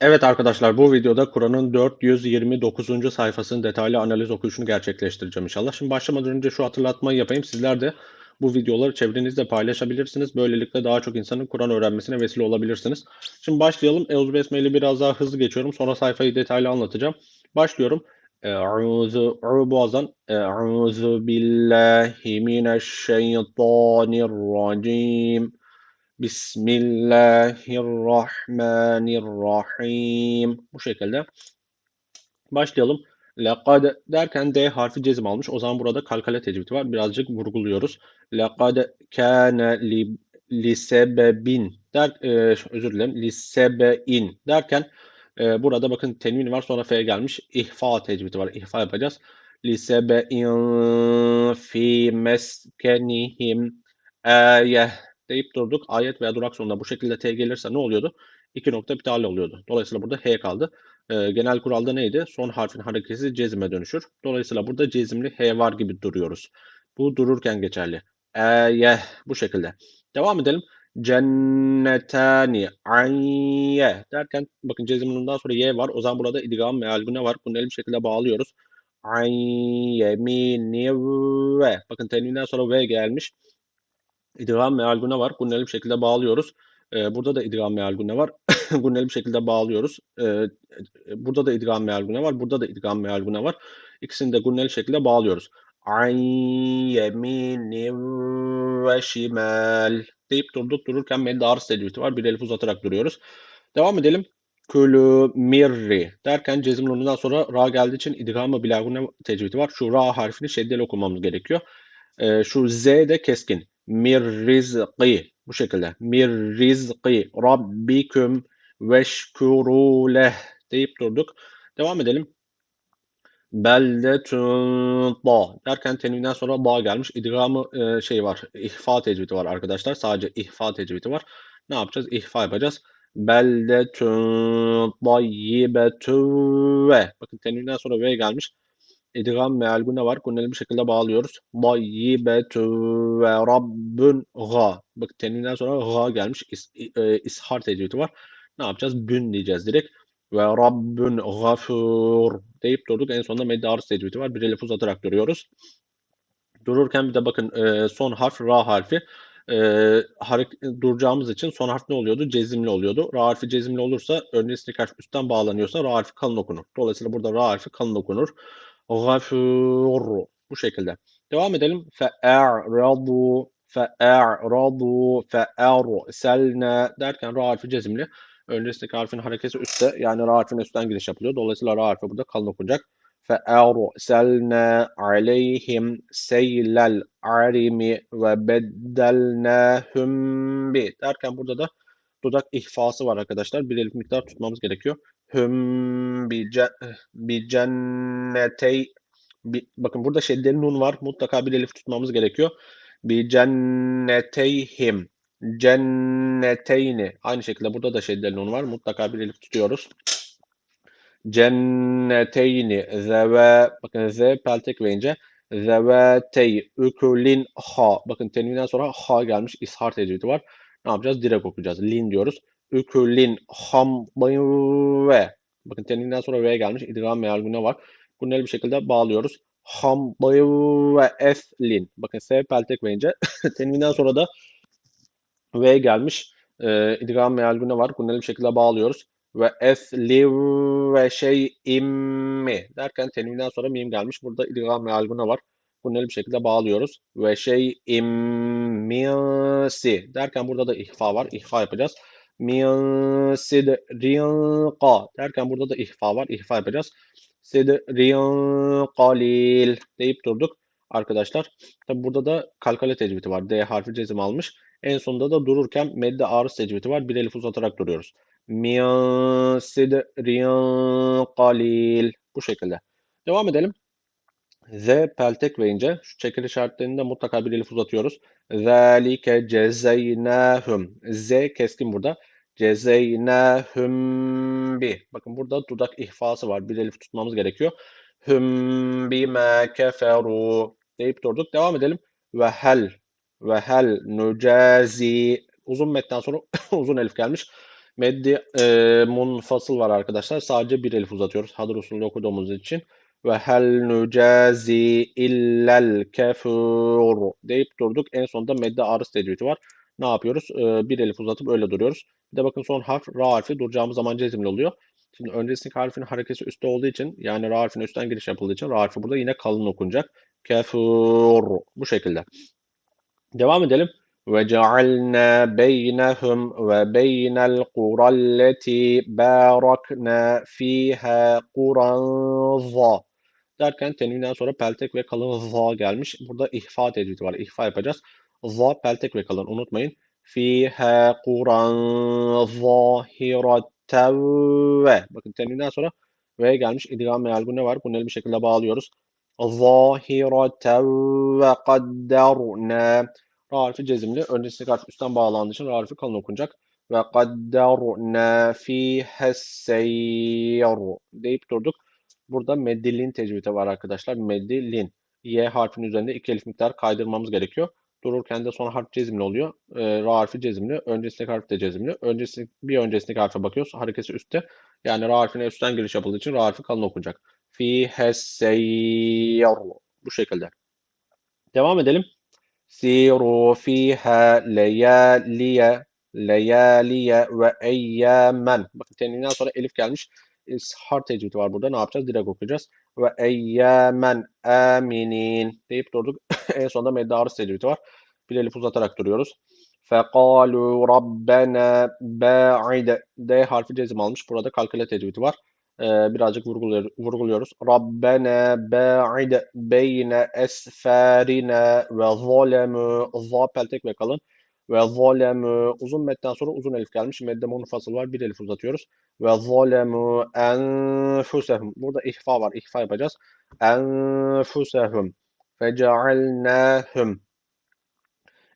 Evet arkadaşlar bu videoda Kur'an'ın 429. sayfasının detaylı analiz okuyuşunu gerçekleştireceğim inşallah. Şimdi başlamadan önce şu hatırlatmayı yapayım. Sizler de bu videoları çevrenizde paylaşabilirsiniz. Böylelikle daha çok insanın Kur'an öğrenmesine vesile olabilirsiniz. Şimdi başlayalım. Eûzü Besmele'yi biraz daha hızlı geçiyorum. Sonra sayfayı detaylı anlatacağım. Başlıyorum. Eûzü boğazdan. Eûzü billahi mineşşeytanirracim. Bismillahirrahmanirrahim. Bu şekilde. Başlayalım. Lekad derken D harfi cezim almış. O zaman burada kalkale tecvidi var. Birazcık vurguluyoruz. Lekad kâne li, li sebebin der, e, özür dilerim. Li sebein derken e, burada bakın tenvin var sonra F gelmiş. İhfa tecvidi var. İhfa yapacağız. Li sebein fi meskenihim ayeh deyip durduk. Ayet veya durak sonunda bu şekilde T gelirse ne oluyordu? İki nokta iptal oluyordu. Dolayısıyla burada H kaldı. Ee, genel kuralda neydi? Son harfin hareketi cezime dönüşür. Dolayısıyla burada cezimli H var gibi duruyoruz. Bu dururken geçerli. Eye bu şekilde. Devam edelim. Cennetani ayye derken bakın cezimin sonra Y var. O zaman burada idgam meal ne var? Bunu bir şekilde bağlıyoruz. Ayyemini ve bakın tenvinden sonra V gelmiş. İdgam gune var. Gunneli bir şekilde bağlıyoruz. Ee, burada da idgam gune var. Gunneli bir şekilde bağlıyoruz. Ee, burada da idgam gune var. Burada da idgam gune var. İkisini de gunneli şekilde bağlıyoruz. An yemini ve şimal deyip durduk dururken meddar tecvidi var. Bir elif uzatarak duruyoruz. Devam edelim. Külü mirri derken cezim nunundan sonra ra geldiği için idgamı bilagune tecvidi var. Şu ra harfini şeddeli okumamız gerekiyor. Ee, şu z de keskin mir rizqi bu şekilde mir rizqi rabbiküm veşkuru leh deyip durduk. Devam edelim. Beldetun da derken tenvinden sonra da gelmiş. İdgamı e, şey var. İhfa tecvidi var arkadaşlar. Sadece ihfa tecvidi var. Ne yapacağız? İhfa yapacağız. Beldetun dayyibetun ve bakın tenvinden sonra ve gelmiş idgam meal gune var. Gunneli bir şekilde bağlıyoruz. Dayyibetü ve rabbün ga. Bak teninden sonra ga gelmiş. İs, e, ishar tecvidi var. Ne yapacağız? Bün diyeceğiz direkt. Ve rabbün gafur deyip durduk. En sonunda medde arz tecvidi var. Bir elif uzatarak duruyoruz. Dururken bir de bakın e, son harf ra harfi. E, duracağımız için son harf ne oluyordu? Cezimli oluyordu. Ra harfi cezimli olursa örneğin harf üstten bağlanıyorsa ra harfi kalın okunur. Dolayısıyla burada ra harfi kalın okunur Gafur. Bu şekilde. Devam edelim. Fe'a'radu fe'a'radu fe'arselne derken ra harfi cezimli. Öncesindeki harfin hareketi üstte. Yani ra harfin üstten giriş yapılıyor. Dolayısıyla ra harfi burada kalın okunacak. فَأَرْسَلْنَا عَلَيْهِمْ سَيْلَ الْعَرِمِ وَبَدَّلْنَاهُمْ bi derken burada da dudak ihfası var arkadaşlar. Bir elif miktar tutmamız gerekiyor. Hüm bi cennetey bakın burada şeddeli nun var. Mutlaka bir elif tutmamız gerekiyor. Bi cenneteyhim cenneteyni aynı şekilde burada da şeddeli nun var. Mutlaka bir elif tutuyoruz. Cenneteyni zeve bakın z peltek verince zevetey ükulin ha bakın tenvinden sonra ha gelmiş ishar tecvidi var. Ne yapacağız? Direkt okuyacağız. Lin diyoruz. Ükulin hamdın ve bakın tenvinden sonra V gelmiş. İdgam meal var. Bunu bir şekilde bağlıyoruz. Hamdın ve eslin. Bakın S peltek verince tenvinden sonra da V gelmiş. E, idgam meal var. Bunu bir şekilde bağlıyoruz. Ve esli ve şey immi derken tenvinden sonra mim gelmiş. Burada idgam meal var. Bunu bir şekilde bağlıyoruz. Ve şey immisi derken burada da ihfa var. İhfa yapacağız. Min sidrinqa derken burada da ihfa var. İhfa yapacağız. Sidrin qalil deyip durduk arkadaşlar. Tabi burada da kalkale tecvidi var. D harfi cezim almış. En sonunda da dururken medde arız tecvidi var. Bir elif uzatarak duruyoruz. Min sidrin qalil. Bu şekilde. Devam edelim. Z peltek verince şu çekil işaretlerinde mutlaka bir elif uzatıyoruz. Zalike cezeynahum. Z keskin burada. Cezeynahum bi. Bakın burada dudak ihfası var. Bir elif tutmamız gerekiyor. Hum bima keferu deyip durduk. Devam edelim. Ve hel ve hel nucazi uzun metten sonra uzun elif gelmiş. Meddi e, munfasıl var arkadaşlar. Sadece bir elif uzatıyoruz. Hadır usulü okuduğumuz için ve hel nucazi illel deyip durduk. En sonunda medde arız tecvidi var. Ne yapıyoruz? Ee, bir elif uzatıp öyle duruyoruz. Bir de bakın son harf ra harfi duracağımız zaman cezimli oluyor. Şimdi öncesindeki harfin harekesi üstte olduğu için yani ra harfine üstten giriş yapıldığı için ra harfi burada yine kalın okunacak. Kefur bu şekilde. Devam edelim. Ve cealna beynehum ve beynel kuralleti barakna fiha kuranza derken tenvinden sonra peltek ve kalın za gelmiş. Burada ihfa tecvidi var. İhfa yapacağız. Za peltek ve kalın unutmayın. Fiha Kur'an zahireten ve. Bakın tenvinden sonra ve gelmiş. İdgam meal ne var? Bunu bir şekilde bağlıyoruz. Zahireten ve kadderna. Ra harfi cezimli. Öncesindeki harf üstten bağlandığı için ra kalın okunacak. Ve kadderna fihes seyr deyip durduk. Burada meddilin tecvidi var arkadaşlar. Meddilin. Y harfinin üzerinde iki elif miktar kaydırmamız gerekiyor. Dururken de son harf cezimli oluyor. E, ra harfi cezimli. Öncesindeki harf de cezimli. Öncesi, bir öncesindeki harfe bakıyoruz. Harekesi üstte. Yani ra harfine üstten giriş yapıldığı için ra harfi kalın okunacak. Fi hesseyr. Bu şekilde. Devam edelim. Siru fiha leyaliye leyaliye ve eyyamen. Bakın tenvinden sonra elif gelmiş. İshar tecvidi var burada. Ne yapacağız? Direkt okuyacağız. Ve eyyamen aminin deyip durduk. en sonunda meddarı tecvidi var. Bir elif uzatarak duruyoruz. Fekalu rabbena ba'id. D harfi cezim almış. Burada kalkale tecvidi var. Ee, birazcık vurguluyoruz, vurguluyoruz. Rabbena ba'id beyne esfarina ve zalemu. Za peltek ve kalın. Ve zalemu. Uzun metten sonra uzun elif gelmiş. Medde munfasıl var. Bir elif uzatıyoruz. Ve zalemu enfusehum. Burada ihfa var. İhfa yapacağız. Enfusehum. Fecealnâhum.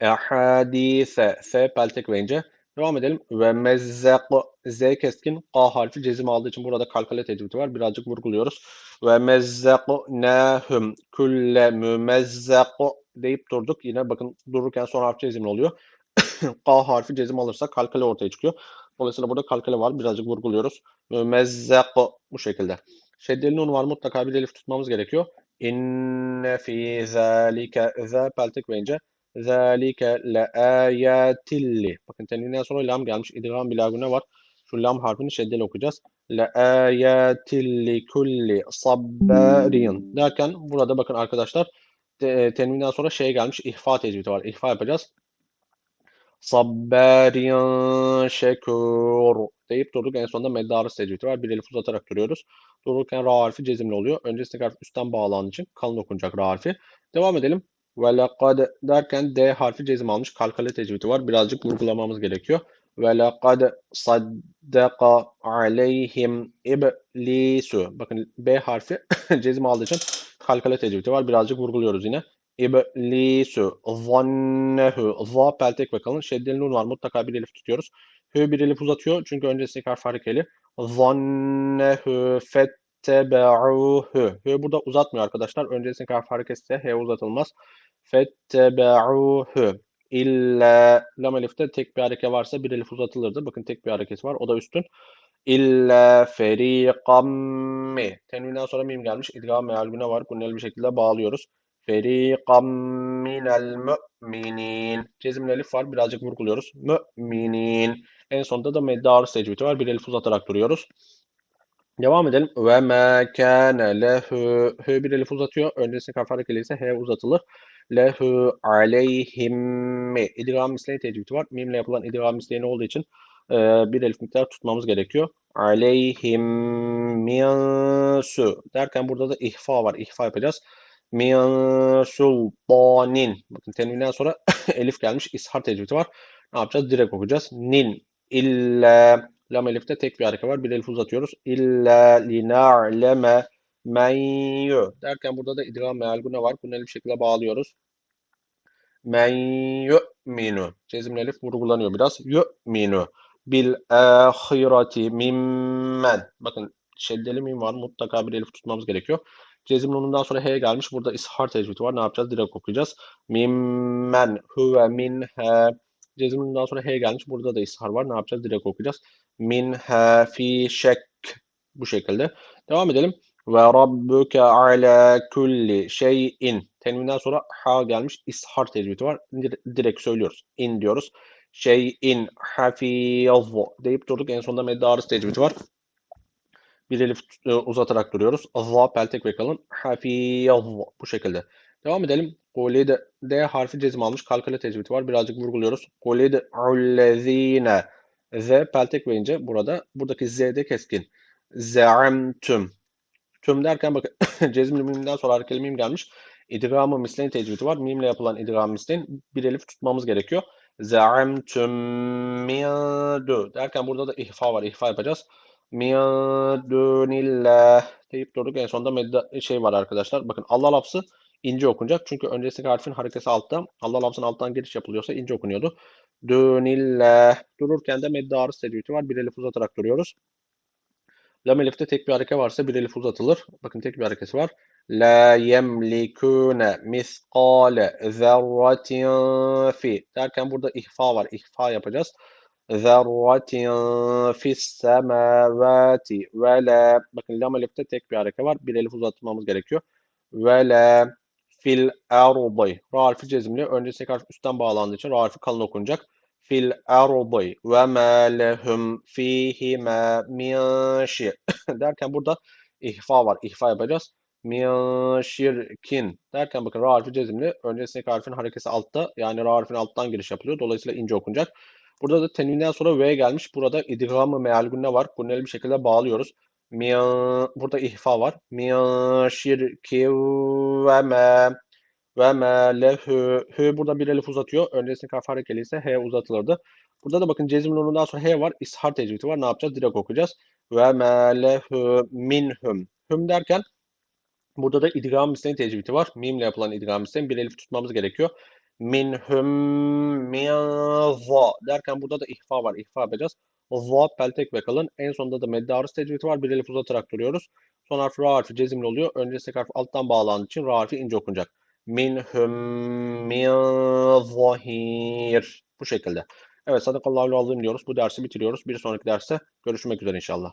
Ehadîse. F peltek ve ince. Devam edelim. Ve mezzek. Z keskin. K harfi cezim aldığı için burada kalkale tecvidi var. Birazcık vurguluyoruz. Ve mezzeknâhum. Külle mümezzek deyip durduk. Yine bakın dururken son harf cezimli oluyor. K harfi cezim alırsa kalkale ortaya çıkıyor. Dolayısıyla burada kalkale var. Birazcık vurguluyoruz. Mümezzek bu şekilde. Şeddeli nun var. Mutlaka bir elif tutmamız gerekiyor. İnne fî zâlike zâ peltek ve ince. Zâlike le âyâtilli. Bakın tenvinden sonra lam gelmiş. İdgam bilagune var. Şu lam harfini şeddeli okuyacağız. Âyâtilli kulli sabbârin. Derken burada bakın arkadaşlar tenvinden sonra şey gelmiş. İhfa tecvidi var. İhfa yapacağız. Sabbârin şekur deyip durduk. En sonunda meddarı tecvidi var. Bir elif uzatarak duruyoruz. Dururken ra harfi cezimli oluyor. Öncesindeki harf üstten bağlandığı için kalın okunacak ra harfi. Devam edelim. Ve lekad derken D harfi cezim almış. Kalkale tecvidi var. Birazcık vurgulamamız gerekiyor. Ve lekad saddaka aleyhim iblisu. Bakın B harfi cezim aldığı için kalkale tecvidi var. Birazcık vurguluyoruz yine. İblisu zannehu. Za peltek ve kalın. Şeddeli nun var. Mutlaka bir elif tutuyoruz. Hü bir elif uzatıyor. Çünkü öncesindeki harf harekeli. Zannehu fettebe'uhu. Hü burada uzatmıyor arkadaşlar. Öncesindeki harf hareketse H uzatılmaz. Fettebe'uhu. İlla lam elifte tek bir hareke varsa bir elif uzatılırdı. Bakın tek bir hareketi var. O da üstün. İlla feriqam mi. Tenvinden sonra mim gelmiş. İdgam meal güne var. Bunu bir şekilde bağlıyoruz. Feriqam minel mü'minin. Cezimli elif var. Birazcık vurguluyoruz. Mü'minin. En sonunda da meddarı tecvidi var. Bir elif uzatarak duruyoruz. Devam edelim. Ve mâ kâne lehu. Hü bir elif uzatıyor. Öncesinde harf harekeli ise H uzatılır. Lehu aleyhim. İdgam misleği tecvidi var. Mimle yapılan idgam misleği olduğu için e, bir elif miktar tutmamız gerekiyor. Aleyhim min su. Derken burada da ihfa var. İhfa yapacağız. Min sultanin. Bakın tenvinden sonra elif gelmiş. İshar tecvidi var. Ne yapacağız? Direkt okuyacağız. Nin illa lam elifte tek bir hareket var. Bir elif uzatıyoruz. İlla lina'leme men yu. Derken burada da idgam meal gune var. Bunu elif şekilde bağlıyoruz. Men yu'minu. Cezimli elif vurgulanıyor biraz. Yu'minu. Bil ahireti mimmen. Bakın şeddeli mim var. Mutlaka bir elif tutmamız gerekiyor. Cezim nunundan sonra H gelmiş. Burada ishar tecvidi var. Ne yapacağız? Direkt okuyacağız. Mimmen huve minhe. Cezim nunundan sonra H gelmiş. Burada da ishar var. Ne yapacağız? Direkt okuyacağız. Minha fi şek. Bu şekilde. Devam edelim. Ve rabbuke ala kulli şeyin. Tenvinden sonra ha gelmiş. ishar tecvidi var. Dire- Direkt söylüyoruz. İn diyoruz. Şeyin hafiz deyip durduk. En sonunda medde arız tecvidi var. Bir elif e, uzatarak duruyoruz. Allah peltek ve kalın. Hafiz bu şekilde. Devam edelim. Kulid D harfi cezim almış. Kalkale tecvidi var. Birazcık vurguluyoruz. Kulid ullezine Z peltek ve ince burada. Buradaki Z'de keskin. Zeamtüm. Tüm derken bakın cezmli mimden sonra harekeli mim gelmiş. İdgamı misleyin tecvidi var. Mimle yapılan idgam misleyin bir elif tutmamız gerekiyor. Zeamtüm midu derken burada da ihfa var. İhfa yapacağız. Min dunillah deyip durduk. En sonunda medda şey var arkadaşlar. Bakın Allah lafzı ince okunacak. Çünkü öncesindeki harfin harekesi altta. Allah lafzının alttan giriş yapılıyorsa ince okunuyordu. Dunillah. Dururken de medda arız tecvidi var. Bir elif uzatarak duruyoruz. Lam elifte tek bir hareke varsa bir elif uzatılır. Bakın tek bir harekesi var. La yemlikune miskale zerratin fi derken burada ihfa var. İhfa yapacağız. Zerratin fis semavati ve la bakın lam elifte tek bir hareke var. Bir elif uzatmamız gerekiyor. Ve la fil ardi. Ra harfi cezimli. Öncesindeki harf üstten bağlandığı için ra harfi kalın okunacak. Fil ardi ve ma lehum fihima min şir derken burada ihfa var. İhfa yapacağız. Min şirkin derken bakın ra harfi cezimli. Öncesindeki harfin harekesi altta. Yani ra harfin alttan giriş yapılıyor. Dolayısıyla ince okunacak. Burada da tenvinden sonra V gelmiş. Burada idgamı meal gunne var. Gunneli bir şekilde bağlıyoruz. Min, burada ihfa var. Min şirki ve ma ve ma lehu. Hü burada bir elif uzatıyor. Öncesindeki harf harekeli ise H uzatılırdı. Burada da bakın cezim nurundan sonra H var. ishar tecvidi var. Ne yapacağız? Direkt okuyacağız. Ve ma lehu minhum. Hüm derken burada da idgam misleyin tecvidi var. Mimle yapılan idgam misleyin. Bir elif tutmamız gerekiyor. Minhum min za derken burada da ihfa var. İhfa yapacağız. Za peltek ve kalın. En sonunda da medde arız tecvidi var. Bir elif uzatarak duruyoruz. Son harf ra harfi cezimli oluyor. Öncesindeki harf alttan bağlandığı için ra harfi ince okunacak. Minhum min zahir. Bu şekilde. Evet sadakallahu azim diyoruz. Bu dersi bitiriyoruz. Bir sonraki derste görüşmek üzere inşallah.